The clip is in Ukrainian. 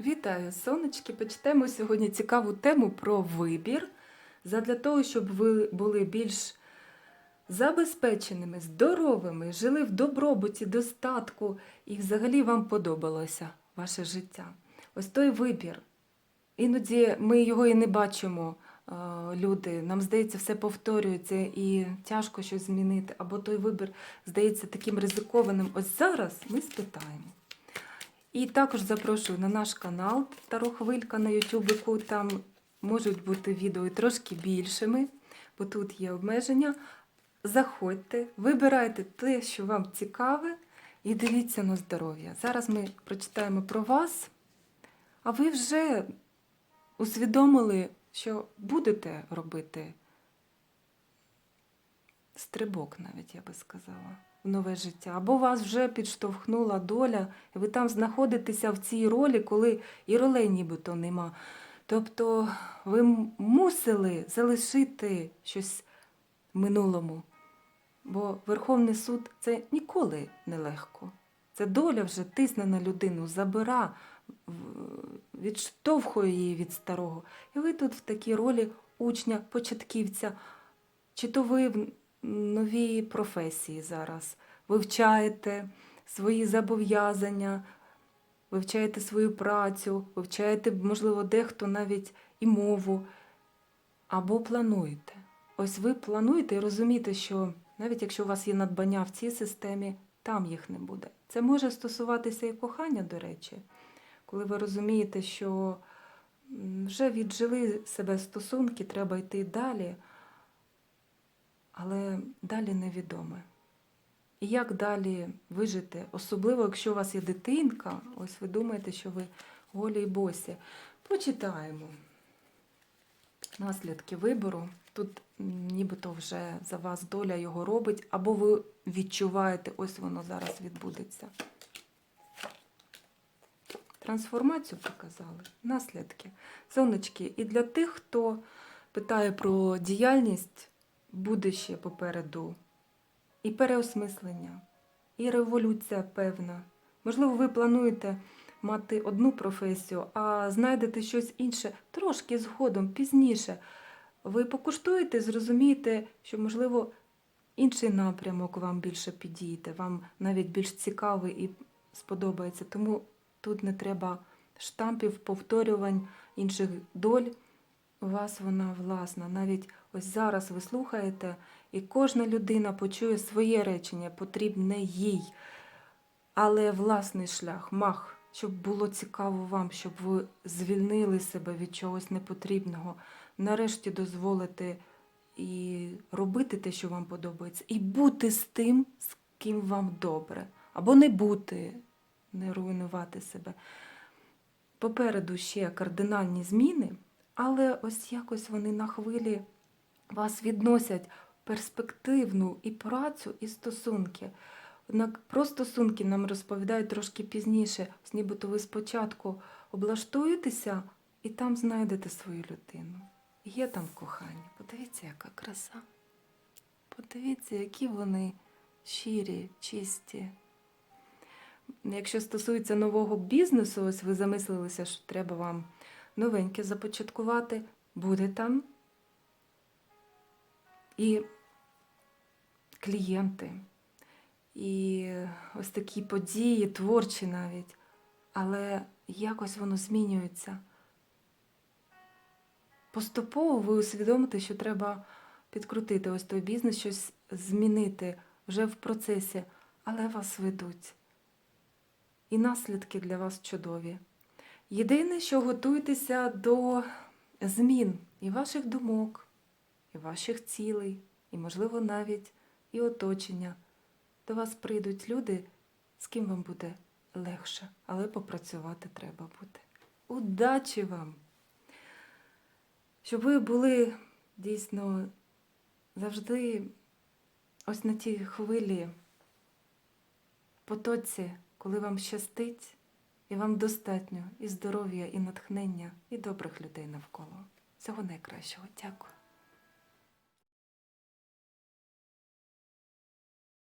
Вітаю, сонечки! Почнемо сьогодні цікаву тему про вибір. Задля того, щоб ви були більш забезпеченими, здоровими, жили в добробуті, достатку і взагалі вам подобалося ваше життя. Ось той вибір. Іноді ми його і не бачимо, е, люди. Нам здається, все повторюється і тяжко щось змінити. Або той вибір здається таким ризикованим. Ось зараз ми спитаємо. І також запрошую на наш канал Таро Хвилька на Ютубику. Там можуть бути відео трошки більшими, бо тут є обмеження. Заходьте, вибирайте те, що вам цікаве, і дивіться на здоров'я. Зараз ми прочитаємо про вас, а ви вже усвідомили, що будете робити стрибок, навіть я би сказала, в нове життя. Або вас вже підштовхнула доля, і ви там знаходитеся в цій ролі, коли і ролей нібито нема. Тобто ви мусили залишити щось минулому. Бо Верховний суд це ніколи не легко. Це доля вже тисне на людину, забира, відштовхує її від старого. І ви тут в такій ролі учня, початківця, чи то ви в новій професії зараз вивчаєте свої зобов'язання, вивчаєте свою працю, вивчаєте, можливо, дехто навіть і мову, або плануєте. Ось ви плануєте і розумієте, що навіть якщо у вас є надбання в цій системі, там їх не буде. Це може стосуватися і кохання, до речі, коли ви розумієте, що вже віджили себе стосунки, треба йти далі, але далі невідоме. І як далі вижити, особливо, якщо у вас є дитинка, ось ви думаєте, що ви голі й босі. Почитаємо наслідки вибору. Тут нібито вже за вас доля його робить, або ви відчуваєте, ось воно зараз відбудеться. Трансформацію показали, наслідки. Сонечки, і для тих, хто питає про діяльність, буде ще попереду і переосмислення, і революція певна. Можливо, ви плануєте мати одну професію, а знайдете щось інше трошки згодом, пізніше. Ви покуштуєте, зрозумієте, що, можливо, інший напрямок вам більше підійде, вам навіть більш цікавий і сподобається. Тому тут не треба штампів, повторювань інших доль. У вас вона власна. Навіть ось зараз ви слухаєте, і кожна людина почує своє речення, потрібне їй. Але власний шлях, мах, щоб було цікаво вам, щоб ви звільнили себе від чогось непотрібного, нарешті дозволити і робити те, що вам подобається, і бути з тим, з ким вам добре, або не бути, не руйнувати себе. Попереду ще кардинальні зміни, але ось якось вони на хвилі вас відносять перспективну і працю, і стосунки. Однак про стосунки нам розповідають трошки пізніше, нібито ви спочатку облаштуєтеся і там знайдете свою людину. Є там кохання. Подивіться, яка краса. Подивіться, які вони щирі, чисті. Якщо стосується нового бізнесу, ось ви замислилися, що треба вам новеньке започаткувати, буде там і клієнти, і ось такі події, творчі навіть, але якось воно змінюється. Поступово ви усвідомите, що треба підкрутити ось той бізнес, щось змінити вже в процесі, але вас ведуть. І наслідки для вас чудові. Єдине, що готуйтеся до змін і ваших думок, і ваших цілей, і, можливо, навіть і оточення. До вас прийдуть люди, з ким вам буде легше, але попрацювати треба буде. Удачі вам! Щоб ви були дійсно завжди ось на тій хвилі, потоці, коли вам щастить, і вам достатньо і здоров'я, і натхнення, і добрих людей навколо. Всього найкращого. Дякую.